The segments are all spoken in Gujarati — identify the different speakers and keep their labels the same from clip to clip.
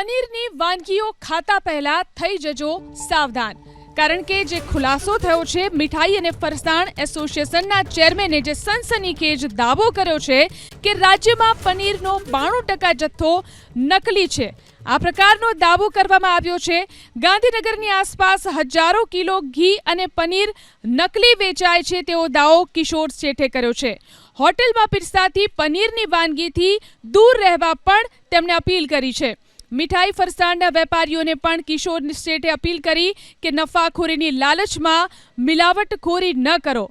Speaker 1: પનીરની વાનગીઓ ખાતા પહેલા થઈ જજો સાવધાન. કારણ કે જે ખુલાસો થયો છે, મીઠાઈ અને ફરસાણ એસોસિએશનના ચેરમેને જે સનસનીખેજ દાવો કર્યો છે કે રાજ્યમાં પનીરનો બાણું ટકા જથ્થો નકલી છે. આ પ્રકારનો દાવો કરવામાં આવ્યો છે. ગાંધીનગરની આસપાસ હજારો કિલો ઘી અને પનીર નકલી વેચાય છે તેવો દાવો કિશોર શેઠે કર્યો છે. હોટેલમાં પીરસાતી પનીરની વાનગીથી દૂર રહેવા પણ તેમણે અપીલ કરી છે. મીઠાઈ ફરસાણના વેપારીઓને પણ કિશોર શેઠે અપીલ કરી કે નફાખોરીની લાલચમાં મિલાવટખોરી ન કરો.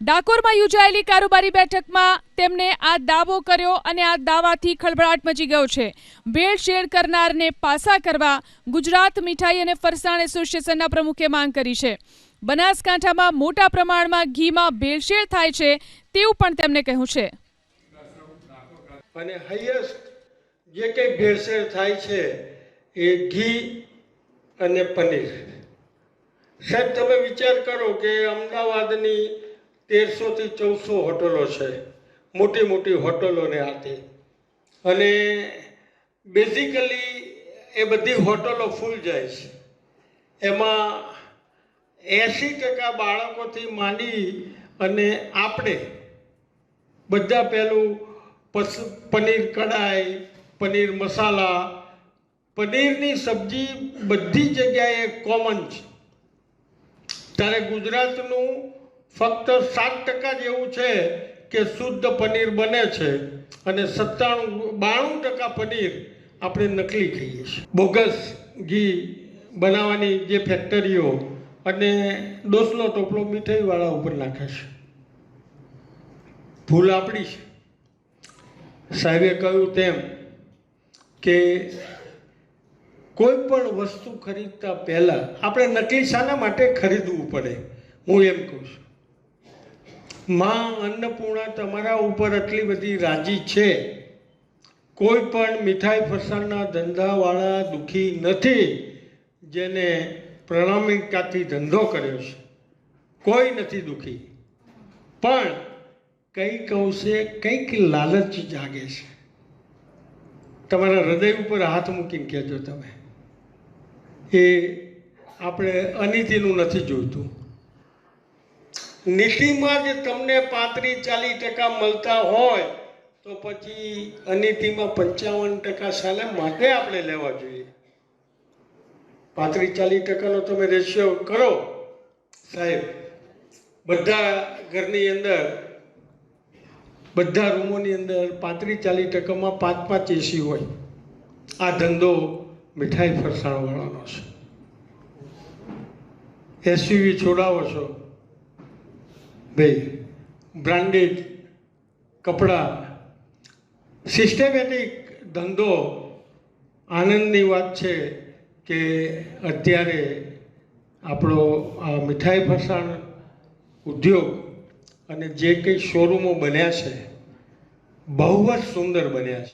Speaker 1: ડાકોરમાં યોજાયેલી કારોબારી બેઠકમાં તેમણે આ દાવો કર્યો અને આ દાવાથી ખળભળાટ મચી ગયો છે. ભેળસેળ કરનારને પાસા કરવા ગુજરાત મીઠાઈ અને ફરસાણ એસોસિએશનના પ્રમુખે માંગ કરી છે. બનાસકાંઠામાં મોટા પ્રમાણમાં ઘીમાં ભેળસેળ થાય છે તેવું પણ તેમણે કહ્યું છે.
Speaker 2: જે કંઈ ભેળસેળ થાય છે એ ઘી અને પનીર. સાહેબ, તમે વિચાર કરો કે અમદાવાદની તેરસોથી ચૌદસો હોટલો છે, મોટી મોટી હોટલોને આતે. અને બેઝિકલી એ બધી હોટલો ફૂલ જાય છે. એમાં એંશી ટકા બાળકોથી માંડી અને આપણે બધા પહેલું પસ, પનીર કઢાઈ પનીર મસાલા, પનીરની સબ્જી બધી જગ્યાએ કોમન છે. ત્યારે ગુજરાતનું ફક્ત સાત ટકા જ એવું છે કે શુદ્ધ પનીર બને છે અને સત્તાણું, બાણું ટકા પનીર આપણે નકલી ખાઈએ છીએ. બોગસ ઘી બનાવવાની જે ફેક્ટરીઓ અને ડોસલો ટોપલો મીઠાઈવાળા ઉપર નાખે છે. ભૂલ આપણી છે. સાહેબે કહ્યું તેમ કે કોઈ પણ વસ્તુ ખરીદતા પહેલાં આપણે નકલી શાના માટે ખરીદવું પડે. હું એમ કહું છું. માં અન્નપૂર્ણા તમારા ઉપર આટલી બધી રાજી છે. કોઈ પણ મીઠાઈ ફરસાણના ધંધાવાળા દુઃખી નથી જેને પ્રણામિકતાથી ધંધો કર્યો છે. કોઈ નથી દુઃખી. પણ કંઈક અંશે કંઈક લાલચ જાગે છે. તમારા હૃદય ઉપર હાથ મૂકીને કહેજો તમે. એ આપણે અનિતિનું નથી જોઈતું. નીતિમાં જ તમને પાંત્રીસ ચાલીસ ટકા મળતા હોય, તો પછી અનિતિમાં પંચાવન ટકા સાલે માટે આપણે લેવા જોઈએ. પાંત્રીસ ચાલીસ ટકાનો તમે રેશિયો કરો. સાહેબ, બધા ઘરની અંદર બધા રૂમોની અંદર પાંત્રીસ ચાલીસ ટકામાં પાંચ પાંચ એસી હોય. આ ધંધો મીઠાઈ ફરસાણવાળાનો છે. એસયુવી છોડાવો છો. ભાઈ, બ્રાન્ડેડ કપડાં. સિસ્ટમેટિક ધંધો. આનંદની વાત છે કે અત્યારે આપણો આ મીઠાઈ ફરસાણ ઉદ્યોગ અને જે કંઈ શોરૂમો બન્યા છે બહુ જ સુંદર બન્યા છે.